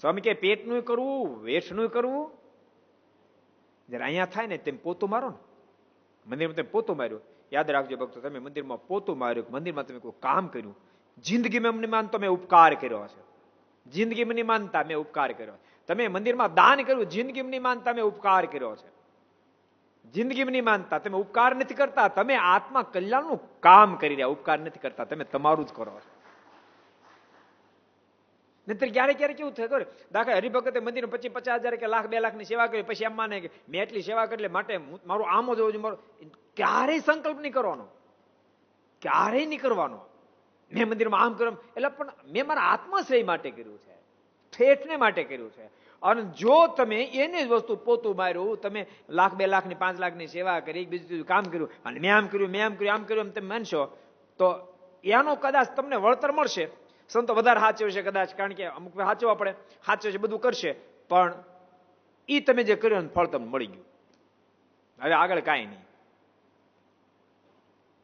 સ્વામી કે પેટનું કરવું વેઠનું કરવું. જયારે અહીંયા થાય ને તેમ પોતું મારો ને. મંદિરમાં તમે પોતું માર્યું. યાદ રાખજો ભક્તો, તમે મંદિરમાં પોતું માર્યું મંદિરમાં તમે કોઈ કામ કર્યું. જિંદગીમાં એમની માનતો મેં ઉપકાર કર્યો છે જિંદગીમાં નહીં માનતા મેં ઉપકાર કર્યો. તમે મંદિરમાં દાન કર્યું જિંદગીમાં નહીં માનતા મેં ઉપકાર કર્યો છે. જિંદગીમાં નહીં માનતા, તમે ઉપકાર નથી કરતા. તમે આત્મા કલ્યાણનું કામ કરી રહ્યા, ઉપકાર નથી કરતા. તમે તમારું જ કરો છો. નહીતર ક્યારેક ક્યારેક કેવું થાય દાખલા હરિભગતે મંદિર પચીસ પચાસ હજાર કે લાખ, બે લાખની સેવા કરી, પછી એમ માને કે મેં એટલી સેવા કરી માટે મારું આમ જ હોવું જોઈએ, મારું ક્યારેય સંકલ્પ નહીં કરવાનો. ક્યારેય નહીં કરવાનો. મેં મંદિરમાં આમ કર્યું એટલે પણ મેં મારા આત્માશ્રય માટે કર્યું છે. ઠેઠને માટે કર્યું છે. અને જો તમે એને જ વસ્તુ પોતું માર્યું, તમે લાખ, બે લાખની, પાંચ લાખની સેવા કરી બીજું કામ કર્યું, અને મેં આમ કર્યું, મેં આમ કર્યું આમ કર્યું, એમ તમે માનશો, તો એનો કદાચ તમને વળતર મળશે. સંતો વધારે સાચવે છે કદાચ, કારણ કે અમુક સાચવવા પડે સાચવે છે, બધું કરશે. પણ એ તમે જે કર્યું ને ફળ તમને મળી ગયું. હવે આગળ કાંઈ નહીં.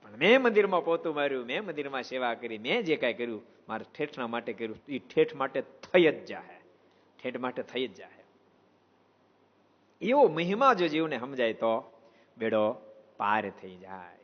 પણ મેં મંદિરમાં પોતું માર્યું, મેં મંદિરમાં સેવા કરી, મેં જે કાંઈ કર્યું, મારે ઠેઠના માટે કર્યું એ ઠેઠ માટે થઈ જ જાય ઠેઠ માટે થઈ જ જાય એવો મહિમા જો જીવને સમજાય તો બેડો પાર થઈ જાય.